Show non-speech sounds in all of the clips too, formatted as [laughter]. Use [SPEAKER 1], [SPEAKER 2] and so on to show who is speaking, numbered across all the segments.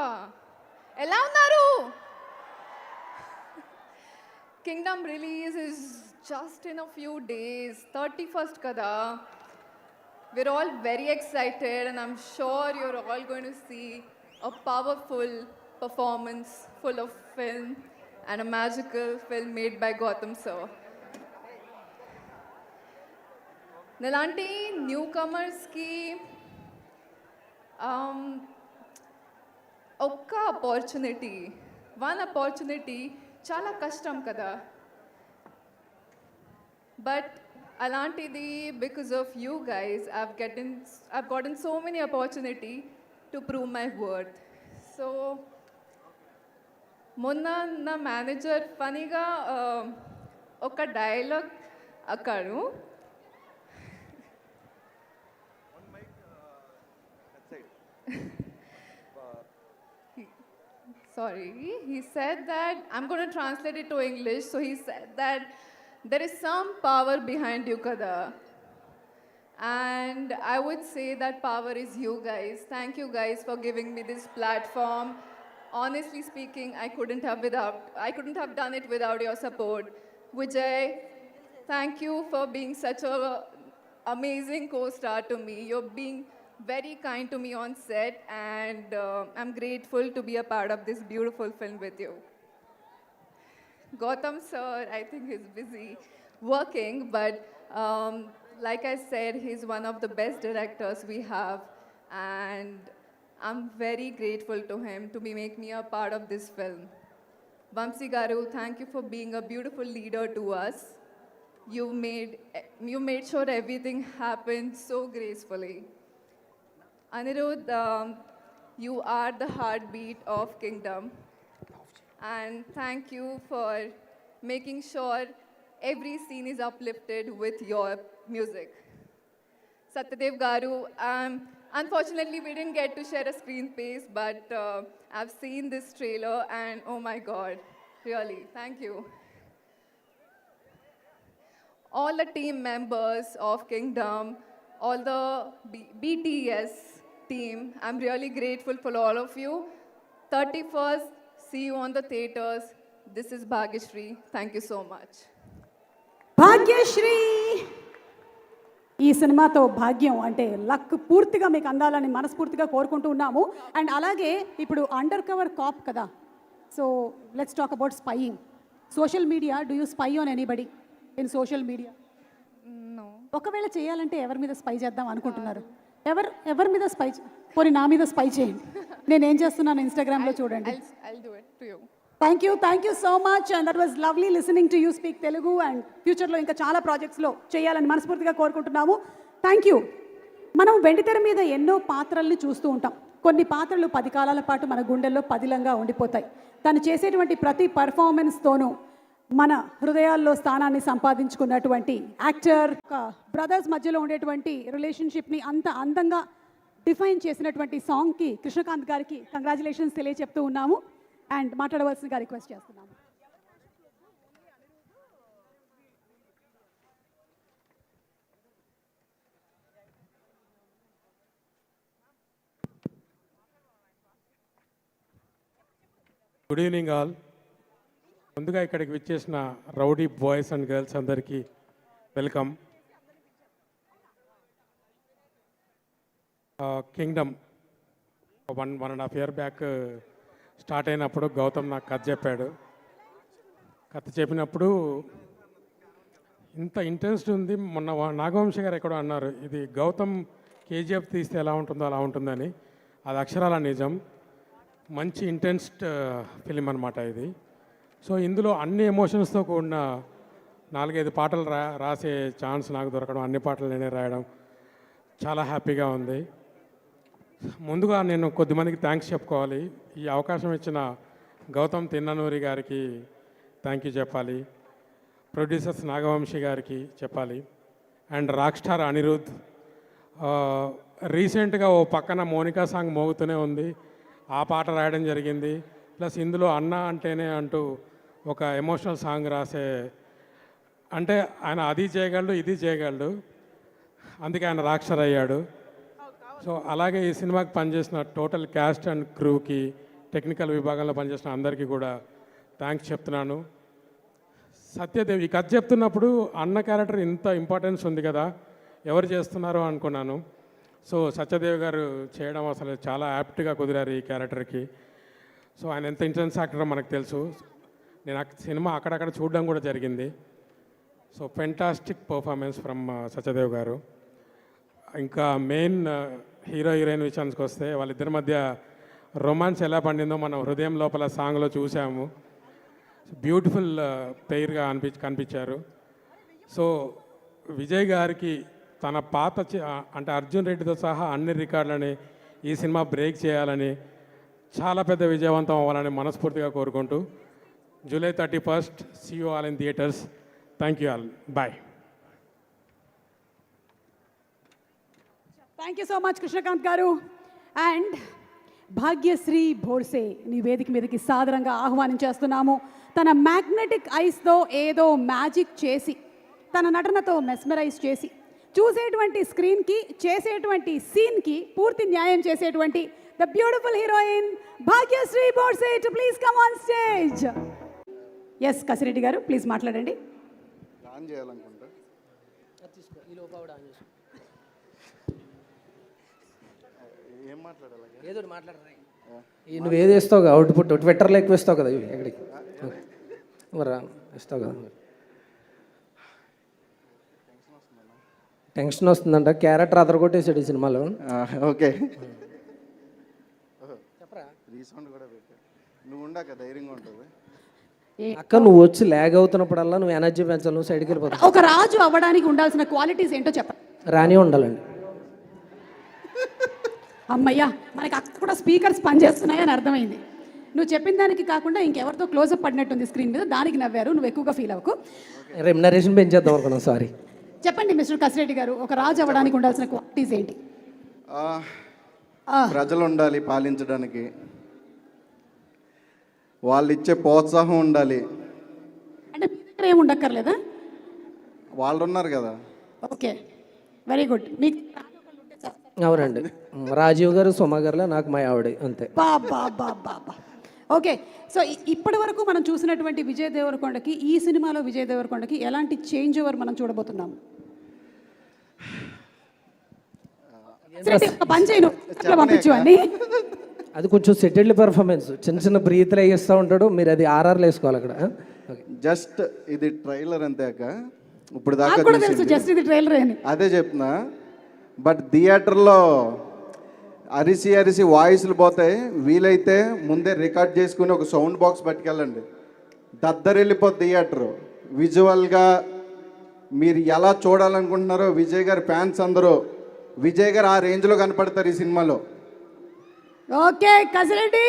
[SPEAKER 1] Energy లేదా ఎలా ఉన్నారు Kingdom release is just in a few days thirty first కదా we're all very excited and i'm sure you're all going to see a powerful performance full of film and a magical film made by Gotham sir. ఇలాంటి new కమర్స్కి um, ఒక్క opportunity one opportunity చాలా కష్టం కదా. But అలాంటిది because of you guys I've gotten I've gotten so many opportunity to prove my worth so మొన్న నా manager ఫనీగా ఒక dialogue అక్కడు. [laughs] sorry, he said that, I'm going to translate it to English. So he said that there is some power behind you, Kada. And I would say that power is you guys. Thank you guys for giving me this platform. Honestly speaking, I couldn't have without I couldn't have done it without your support. Vijay, thank you for being such a amazing co-star to me. You're being very kind to me on set, and uh, I'm grateful to be a part of this beautiful film with you. Gautam sir, I think he's busy working, but um, like I said, he's one of the best directors we have, and I'm very grateful to him to be make me a part of this film. Vamsi Garu, thank you for being a beautiful leader to us. You made you made sure everything happened so gracefully. Anirudh, um, you are the heartbeat of Kingdom. And thank you for making sure every scene is uplifted with your music. Satyadev Garu, um, unfortunately, we didn't get to share a screen space, but uh, I've seen this trailer and oh my god, really, thank you. All the team members of Kingdom, all the B- BTS team, I'm really grateful for all of you. 31st, see you on the theaters. This is Bhagyashree. Thank you so much.
[SPEAKER 2] Bhagyashri ఈ సినిమాతో భాగ్యం అంటే luck పూర్తిగా మీకు అందాలని మనస్ఫూర్తిగా కోరుకుంటూ ఉన్నాము అండ్ అలాగే ఇప్పుడు అండర్ కవర్ కాప్ కదా so let's talk about spying social media do you spy on anybody in social
[SPEAKER 1] media.
[SPEAKER 2] ఒకవేళ చేయాలంటే ఎవరి మీద స్పై చేద్దాం అనుకుంటున్నారు ఎవరు ఎవరి మీద స్పై పోనీ నా మీద స్పై చేయండి. నేను ఏం చేస్తున్నాను ఇన్స్టాగ్రామ్లో చూడండి.
[SPEAKER 1] Thank you
[SPEAKER 2] thank you so much and that was lovely listening to you speak Telugu and ఫ్యూచర్లో ఇంకా చాలా ప్రాజెక్ట్స్లో చేయాలని మనస్ఫూర్తిగా కోరుకుంటున్నాము. థ్యాంక్ యూ మనం వెండితెర మీద ఎన్నో పాత్రల్ని చూస్తూ ఉంటాం. కొన్ని పాత్రలు పది కాలాల పాటు మన గుండెల్లో పదిలంగా ఉండిపోతాయి. తను చేసేటువంటి ప్రతి పర్ఫార్మెన్స్తోనూ మన హృదయాల్లో స్థానాన్ని సంపాదించుకున్నటువంటి యాక్టర్ బ్రదర్స్ మధ్యలో ఉండేటువంటి రిలేషన్షిప్ని అంత అందంగా డిఫైన్ చేసినటువంటి సాంగ్కి కృష్ణకాంత్ గారికి కంగ్రాచులేషన్స్ తెలియచెప్తూ ఉన్నాము. అండ్ మాట్లాడవలసిందిగా రిక్వెస్ట్ చేస్తున్నాము.
[SPEAKER 3] గుడ్ ఈవినింగ్ ఆల్ ముందుగా ఇక్కడికి విచ్చేసిన రౌడీ బాయ్స్ అండ్ గర్ల్స్ అందరికీ welcome. Kingdom one one and half year back start అయినప్పుడు గౌతమ్ నాకు కథ చెప్పాడు. కథ చెప్పినప్పుడు ఇంత ఇంట్రెస్ట్ ఉంది మొన్న వా- నాగవంశి గారు ఎక్కడో అన్నారు ఇది గౌతమ్ కేజీఎఫ్ తీస్తే ఎలా ఉంటుందో అలా ఉంటుందని. అది అక్షరాల నిజం. మంచి ఇంటెన్స్డ్ ఫిలిం అనమాట ఇది. సో ఇందులో అన్ని ఎమోషన్స్తో కూడిన నాలుగైదు పాటలు రా రాసే ఛాన్స్ నాకు దొరకడం అన్ని పాటలు నేనే రాయడం చాలా హ్యాపీగా ఉంది. ముందుగా నేను కొద్దిమందికి థ్యాంక్స్ చెప్పుకోవాలి. ఈ అవకాశం ఇచ్చిన గౌతమ్ తిన్ననూరి గారికి థ్యాంక్ యూ చెప్పాలి. ప్రొడ్యూసర్స్ నాగవంశి గారికి చెప్పాలి. And rock star Anirudh. రీసెంట్గా ఓ పక్కన మోనికా సాంగ్ మోగుతూనే ఉంది. ఆ పాట రాయడం జరిగింది. ప్లస్ ఇందులో అన్న అంటేనే అంటూ ఒక ఎమోషనల్ సాంగ్ రాసే అంటే ఆయన అది చేయగలడు ఇది చేయగలడు. అందుకే ఆయన రాక్షర్ అయ్యాడు సో అలాగే ఈ సినిమాకి పనిచేసిన టోటల్ క్యాస్ట్ అండ్ క్రూకి టెక్నికల్ విభాగంలో పనిచేసిన అందరికీ కూడా థ్యాంక్స్ చెప్తున్నాను. సత్యదేవ్ ఈ కథ చెప్తున్నప్పుడు అన్న క్యారెక్టర్ ఇంత ఇంపార్టెన్స్ ఉంది కదా ఎవరు చేస్తున్నారో అనుకున్నాను. సో సత్యదేవ్ గారు చేయడం అసలు చాలా యాప్ట్గా కుదిరారు ఈ క్యారెక్టర్కి సో ఆయన ఎంత ఇంటెన్స్ యాక్టర్ మనకు తెలుసు. నేను ఆ సినిమా అక్కడక్కడ చూడడం కూడా జరిగింది. So fantastic performance from Satyadev garu. ఇంకా మెయిన్ హీరో హీరోయిన్ విషయానికి వస్తే వాళ్ళిద్దరి మధ్య రొమాన్స్ ఎలా పండిందో మనం హృదయం లోపల సాంగ్లో చూసాము బ్యూటిఫుల్ పెయిర్గా అనిపి కనిపించారు. సో విజయ్ గారికి తన పాత అంటే అర్జున్ రెడ్డితో సహా అన్ని రికార్డులని ఈ సినిమా బ్రేక్ చేయాలని చాలా పెద్ద విజయవంతం అవ్వాలని మనస్ఫూర్తిగా కోరుకుంటూ July thirty first see you all in theatres thank you all bye
[SPEAKER 2] thank you so much Krishnakanth garu and Bhagyashri Borse నీ వేదిక మీదకి సాదరంగా ఆహ్వానించేస్తున్నాము తన మ్యాగ్నెటిక్ ఐస్తో ఏదో మ్యాజిక్ చేసి తన నటనతో మెస్మరైజ్ చేసి చూసేటువంటి స్క్రీన్కి చేసేటువంటి సీన్కి పూర్తి న్యాయం చేసేటువంటి the beautiful heroine Bhagyashri Borse to please come on stage S Kasireddy garu please మాట్లాడండి.
[SPEAKER 4] ఆన్ చేయాలనుకుంటా. ఏం మాట్లాడాలి
[SPEAKER 5] ఏదో ఒకటి మాట్లాడరా. ఈ నువ్వు ఏది ఇస్తావు కదా అవుట్పుట్ ట్విట్టర్లో ఎక్కువ ఇస్తావు కదా ఇవి ఎక్కడికి? మరి ఇస్తావు కదా. టెన్షన్ వస్తుందంట క్యారెక్టర్ అదర కొట్టేసాడు ఈ సినిమాలో.
[SPEAKER 4] ఓకే. రీసౌండ్ కూడా పెట్టా. నువ్వు ఉండాక ధైర్యంగా ఉంటుంది
[SPEAKER 5] అక్క నువ్వు వచ్చి ల్యాగ్ అవుతున్నప్పుడల్లా నువ్వు ఎనర్జీ పెంచాలి నువ్వు సైడ్కి వెళ్ళిపోతావు.
[SPEAKER 2] ఒక రాజు అవ్వడానికి ఉండాల్సిన క్వాలిటీస్ ఏంటో చెప్పండి
[SPEAKER 5] రాని ఉండాలండి.
[SPEAKER 2] అమ్మయ్యా మనకి అక్కడ కూడా స్పీకర్స్ పనిచేస్తున్నాయని అర్థమైంది. నువ్వు చెప్పిన దానికి కాకుండా ఇంకెవరితో క్లోజప్ పడినట్టుంది స్క్రీన్ మీద దానికి నవ్వారు నువ్వు ఎక్కువగా ఫీల్ అవ్వకు.
[SPEAKER 5] రెమ్యునరేషన్ పెంచేద్దాం అనుకున్నాను సారీ
[SPEAKER 2] చెప్పండి మిస్టర్ కసిరెడ్డి గారు ఒక రాజు అవ్వడానికి ఉండాల్సిన క్వాలిటీస్ ఏంటి?
[SPEAKER 4] ప్రజలు ఉండాలి పాలించడానికి. వాళ్ళు ఇచ్చే ప్రోత్సాహం ఉండాలి.
[SPEAKER 2] అంటే మీ దగ్గర ఏమి ఉండక్కర్లేదా?
[SPEAKER 4] వాళ్ళు ఉన్నారు కదా.
[SPEAKER 2] ఓకే వెరీ గుడ్ మీకు
[SPEAKER 5] అవునండి. రాజీవ్ గారు సుమా గారులో నాకు మా ఆవిడ అంతే.
[SPEAKER 2] బా బా బా బా బా. ఓకే సో ఇప్పటి వరకు మనం చూసినటువంటి విజయ్ దేవరకొండకి ఈ సినిమాలో విజయ్ దేవరకొండకి ఎలాంటి చేంజ్ ఓవర్ మనం ఒక పని చేయను. పంపించు అని
[SPEAKER 5] అది కొంచెం సెటిల్డ్ పెర్ఫార్మెన్స్ చిన్న చిన్న బ్రీత్లు వేస్తూ ఉంటాడు. మీరు అది ఆర్ఆర్లు వేసుకోవాలి అక్కడ.
[SPEAKER 4] జస్ట్ ఇది ట్రైలర్ అంతే అక్క ఇప్పుడు
[SPEAKER 2] నాకు
[SPEAKER 4] దాకా
[SPEAKER 2] కూడా తెలుసు
[SPEAKER 4] చూసింది.
[SPEAKER 2] జస్ట్ ఇది ట్రైలర్ అని.
[SPEAKER 4] అదే చెప్తున్నా. బట్ థియేటర్లో అరిసి అరిసి వాయిస్లు పోతాయి. వీలైతే ముందే రికార్డ్ చేసుకుని ఒక సౌండ్ బాక్స్ పట్టుకెళ్ళండి. దద్దరెళ్ళిపోద్ది థియేటర్ విజువల్గా మీరు ఎలా చూడాలనుకుంటున్నారో విజయ్ గారి ఫ్యాన్స్ అందరూ. విజయ్ గారు ఆ రేంజ్లో కనపడతారు ఈ సినిమాలో.
[SPEAKER 2] ఓకే కసిరెడ్డి.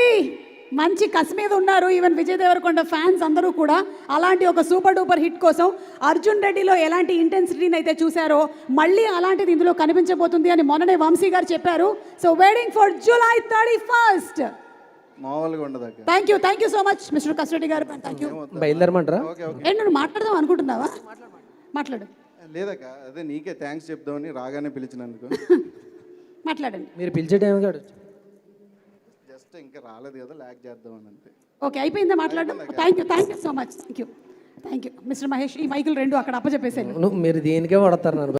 [SPEAKER 2] మంచి కసి మీద ఉన్నారు ఈవెన్ విజయ్ దేవరకొండ ఫ్యాన్స్ అందరూ కూడా. అలాంటి ఒక సూపర్ డూపర్ హిట్ కోసం అర్జున్ రెడ్డిలో ఎలాంటి ఇంటెన్సిటీని అయితే చూశారో మళ్ళీ అలాంటిది ఇందులో కనిపించబోతుంది అని మొన్ననే వంశీ గారు చెప్పారు. So waiting for July thirty first
[SPEAKER 4] మామూలుగా ఉండదు
[SPEAKER 2] thank you thank you so much mister Kasireddy garu. Thank you
[SPEAKER 5] బయలుదేరమంటారా?
[SPEAKER 2] నువ్వు మాట్లాడదాం అనుకుంటున్నావా? మాట్లాడు.
[SPEAKER 4] లేదక్క అదే నీకే థ్యాంక్స్ చెప్దామని రాగానే పిలిచినందుకు.
[SPEAKER 2] మాట్లాడండి.
[SPEAKER 5] మీరు పిలిచే టైం కాదు
[SPEAKER 4] జస్ట్ ఇంకా రాలేదు కదా ల్యాక్ చేద్దామని అంతే.
[SPEAKER 2] ఓకే అయిపోయిందా మాట్లాడడం? Thank you thank you so much thank you thank you mister Mahesh ఈ మైకులు రెండు అక్కడ అప్పచెప్పేసాను
[SPEAKER 5] నువ్వు మీరు దేనికే వాడతారు నన్ను.